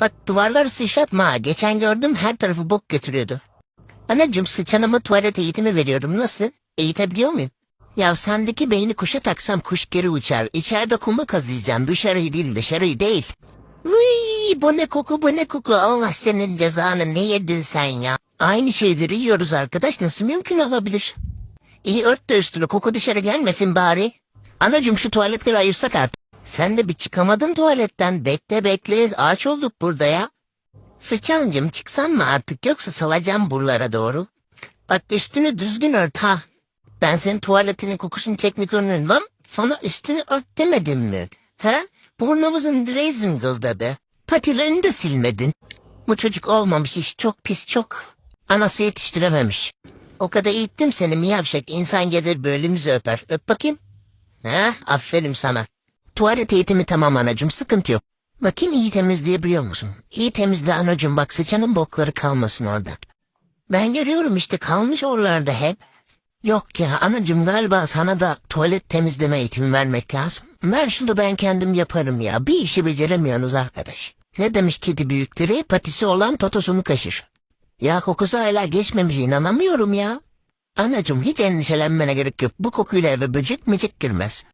Bak duvarları sıçratma. Geçen gördüm her tarafı bok götürüyordu. Anacım sıçanıma tuvalet eğitimi veriyorum. Nasıl? Eğitebiliyor muyum? Ya sendeki beyni kuşa taksam kuş geri uçar. İçeride kumu kazıyacağım. Dışarıyı değil dışarıyı değil. Uy, bu ne koku bu ne koku. Allah senin cezanı ne yedin sen ya? Aynı şeyleri yiyoruz arkadaş. Nasıl mümkün olabilir? İyi ört de üstünü koku dışarı gelmesin bari. Anacım şu tuvaletleri ayırsak artık. Sen de bir çıkamadın tuvaletten. Bekle bekle. Ağaç olduk burada ya. Sıçancım çıksan mı artık yoksa salacağım buralara doğru. Bak üstünü düzgün ört ha. Ben senin tuvaletinin kokusunu çekmek zorundayım. Sana üstünü ört demedim mi? He? Burnumuzun direği zıngıldadı. Patilerini de silmedin. Bu çocuk olmamış iş çok pis çok. Anası yetiştirememiş. O kadar eğittim seni mi yavşak insan gelir bölümümüzü öper. Öp bakayım. He? Aferin sana. Tuvalet eğitimi tamam anacım sıkıntı yok. Bakayım iyi temizleyebiliyor musun? İyi temizle anacım bak sıçanın bokları kalmasın orada. Ben görüyorum işte kalmış oralarda hep. Yok ya anacım galiba sana da tuvalet temizleme eğitimi vermek lazım. Ver şunu ben kendim yaparım ya. Bir işi beceremiyorsunuz arkadaş. Ne demiş kedi büyükleri? Patisi olan totosunu kaşır. Ya kokusu hala geçmemiş inanamıyorum ya. Anacım hiç endişelenmene gerek yok. Bu kokuyla eve böcek mecek girmez.